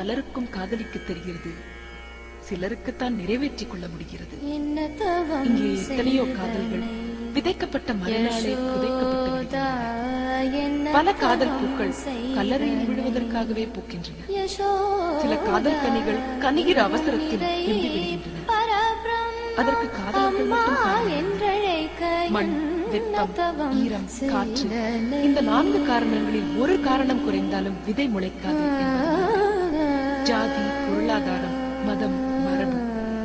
பலருக்கும் காதலிக்க தெரிகிறது. சிலருக்குத்தான் நிறைவேற்றிக் கொள்ள முடிகிறது. இங்கே எத்தனையோ காதல்கள்? விதைக்கப்பட்ட மறுநாளே புதைக்கப்பட்டு பல காதல் பூக்கள்? கல்லறையில் விழுவதற்காக பூக்கின்றன. சில காதல் கனிகள் கனிகிற அவசரத்தில் அதற்கு காதலர்கள் மட்டும் மண் வெப்பம் ஈரம் காற்று? இந்த நான்கு காரணங்களில் ஒரு காரணம் குறைந்தாலும் விதை முளைக்காது ஜாதி பொருளாதாரம் மதம் மரபு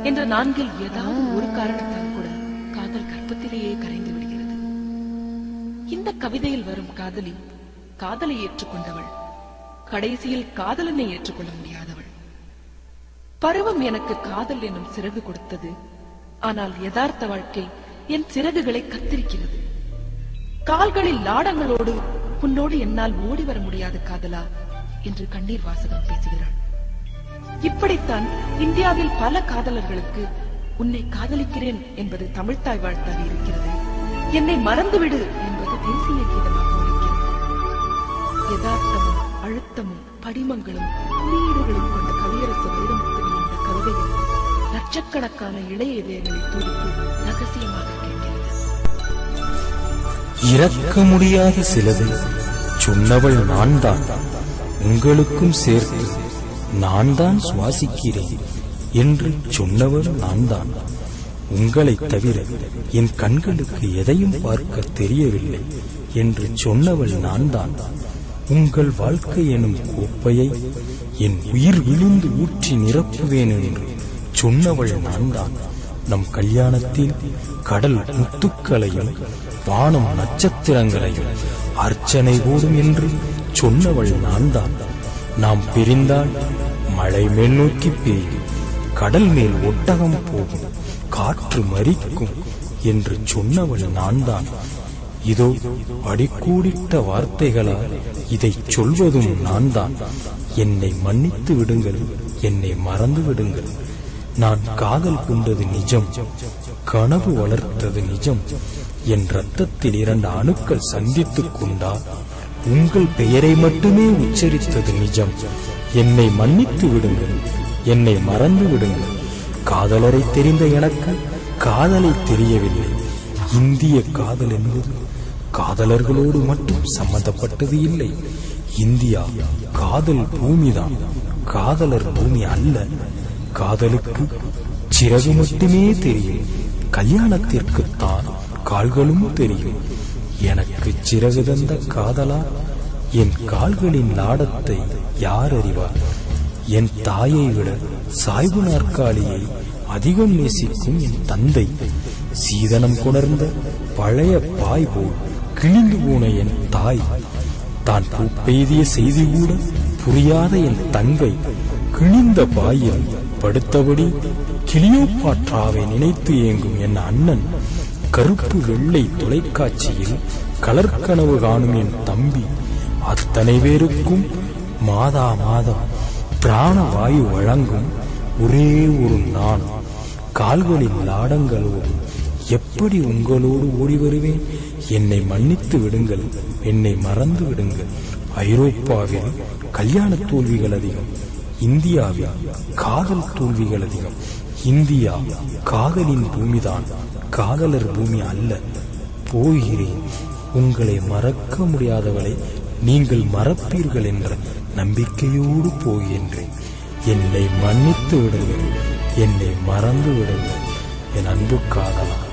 என்ற நான்கில் ஏதாவது ஒரு காரணத்தால் கூட காதல் கர்ப்பத்திலேயே கரைந்து விடுகிறது. இந்த கவிதையில் வரும் காதலி காதலை ஏற்றுக்கொண்டவள். கடைசியில் காதலனை ஏற்றுக்கொள்ள முடியாதவள். பருவம் எனக்கு காதல் என்னும் சிறகு கொடுத்தது. ஆனால் யதார்த்த வாழ்க்கை என் சிறகுகளை கத்திருக்கிறது. கால்களில் லாடங்களோடு உன்னோடு என்னால் ஓடி வர முடியாது காதலா என்று கண்ணீர் வாசகம் பேசுகிறாள். இப்படித்தான் இந்தியாவில் பல காதலர்களுக்கு உன்னை காதலிக்கிறேன் என்பது தமிழ்தாய் வாழ்த்தாக இருக்கிறது. என்னை மறந்துவிடு என்பது தேசிய கீதமாக இருக்கிறது. யதார்த்தமும் அழுத்தமும் படிமங்களும் குறியீடுகளும் கொண்ட கவியரசு வைரமுத்துவின் இந்த கவிதையில் லட்சக்கணக்கான இளைய இதயங்களை துடித்து ரகசியமாக கேட்கிறது. இறக்க முடியாத சிலது சொன்னவள் நான் தான் உங்களுக்கும் சேர்த்து நான் தான் சுவாசிக்கிறேன் என்று சொன்னவள் நான் தான் உங்களைத் தவிர என் கண்களுக்கு எதையும் பார்க்க தெரியவில்லை என்று சொன்னவள் நான் தான் உங்கள் வாழ்க்கை எனும் கோப்பையை என் உயிர் விழுந்து ஊற்றி நிரப்புவேன் என்று சொன்னவள் நான் தான் நம் கல்யாணத்தில் கடல் முத்துக்களையும் வானம் நட்சத்திரங்களையும் அர்ச்சனை கூடும் என்று சொன்னவள் நான் தான் நாம் பிரிந்தால் மழை மேல் நோக்கி பெய்யும் கடல் மேல் ஒட்டகம் போகும் காற்று மறிக்கும் என்று சொன்னவள் நான் தான் இதோ அடிக்கூடிட்ட வார்த்தைகளால் இதை சொல்வதும் நான் தான் என்னை மன்னித்து விடுங்கள் என்னை மறந்து விடுங்கள். நான் காதல் கொண்டது நிஜம் கனவு வளர்த்தது நிஜம். என் ரத்தத்தில் இரண்டு அணுக்கள் சந்தித்துக் கொண்டால் உங்கள் பெயரை மட்டுமே உச்சரித்தது நிஜம். என்னை மன்னித்து விடுங்கள். என்னை மறந்து விடுங்கள். காதலரை தெரிந்த எனக்கு காதலை தெரியவில்லை. இந்திய காதல் என்பது காதலர்களோடு மட்டும் சம்பந்தப்பட்டது இல்லை. இந்தியா காதல் பூமிதான். காதலர் பூமி அல்ல. காதலுக்கு சிறகு மட்டுமே தெரியும். கல்யாணத்திற்குத்தான் கால்களும் தெரியும். எனக்கு சிறகு தந்த காதலா? என் கால்களின் நாடத்தை யார் அறிவார்? என் தாயை விட சாய்வு நாற்காலியை அதிகம் நேசிக்கும் என் தந்தை சீதனம் கொணர்ந்த பழைய பாய் போல் கிழிந்து போன என் தாய் தான் பூப்பெய்திய செய்தி கூட புரியாத என் தங்கை கிழிந்த பாயில் படுத்தபடி கிளியோபாட்ராவை நினைத்து ஏங்கும் என் அண்ணன் கருப்பு வெள்ளை தொலைக்காட்சியில் கலர்கனவு காணும் என் தம்பி. அத்தனை பேருக்கும் மாதா மாதம். பிராண வாயு வழங்கும் ஒரே ஒரு நான். கால்களின் லாடங்களோடு எப்படி உங்களோடு ஓடி வருவேன்? என்னை மன்னித்து விடுங்கள். என்னை மறந்து விடுங்கள். ஐரோப்பாவில் கல்யாண தோல்விகள் அதிகம். இந்தியாவில் காதல் தோல்விகள் அதிகம். இந்தியா காதலின் பூமிதான். காதலர் பூமி அல்ல. போகிறேன். உங்களை மறக்க முடியாதவளை நீங்கள் மறப்பீர்கள் என்ற நம்பிக்கையோடு போகின்றேன் என்னை மன்னித்து விடுங்கள். என்னை மறந்து விடுங்கள். என் அன்பு காதலா